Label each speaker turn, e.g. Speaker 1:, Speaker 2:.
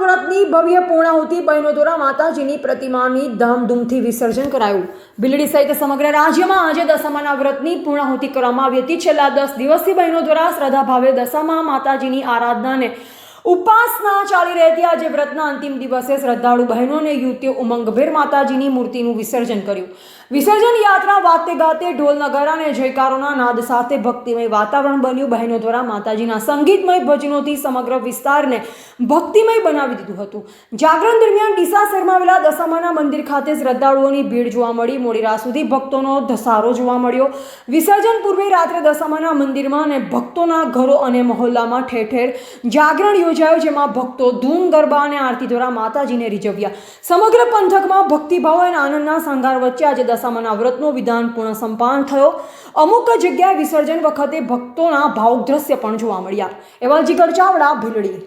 Speaker 1: ભવ્ય પૂર્ણાહુતિ બહેનો દ્વારા માતાજીની પ્રતિમાની ધામધૂમથી વિસર્જન કરાયું. બિલડી સહિત સમગ્ર રાજ્યમાં આજે દશામાના વ્રતની પૂર્ણાહુતિ કરવામાં આવી હતી. છેલ્લા દસ દિવસથી બહેનો દ્વારા શ્રદ્ધા ભાવે દશામા માતાજીની આરાધનાને ઉપાસના ચાલી રહેતી આજે વ્રતના અંતિમ દિવસે શ્રદ્ધાળુ બહેનો અને યુવતીઓ ઉમંગભેર માતાજીની મૂર્તિનું વિસર્જન કર્યું. વિસર્જન યાત્રા વાતે ગાતે ઢોલ નગારા અને જયકારોના નાદ સાથે ભક્તિમય વાતાવરણ બન્યું. બહેનો દ્વારા માતાજીના સંગીતમય ભજનોથી સમગ્ર વિસ્તારને ભક્તિમય બનાવી દીધું હતું. જાગરણ દરમિયાન ડીસા શહેરમાં આવેલા દશામાના મંદિર ખાતે શ્રદ્ધાળુઓની ભીડ જોવા મળી. મોડી રાત સુધી ભક્તોનો ધસારો જોવા મળ્યો. વિસર્જન પૂર્વે રાત્રે દશામાના મંદિરમાં અને ભક્તોના ઘરો અને મહોલ્લામાં ઠેર ઠેર જાગરણ યોજાયો, જેમાં ભક્તો ધૂમ, ગરબા અને આરતી દ્વારા માતાજીને રીઝવ્યા. સમગ્ર પંથકમાં ભક્તિભાવ અને આનંદના સંઘાર વચ્ચે આજે દશામાના વ્રતનો વિધાન પૂર્ણ સંપાન થયો. અમુક જગ્યાએ વિસર્જન વખતે ભક્તોના ભાવુક દ્રશ્ય પણ જોવા મળ્યા. એવા જીગર ચાવડા, ભીલડી.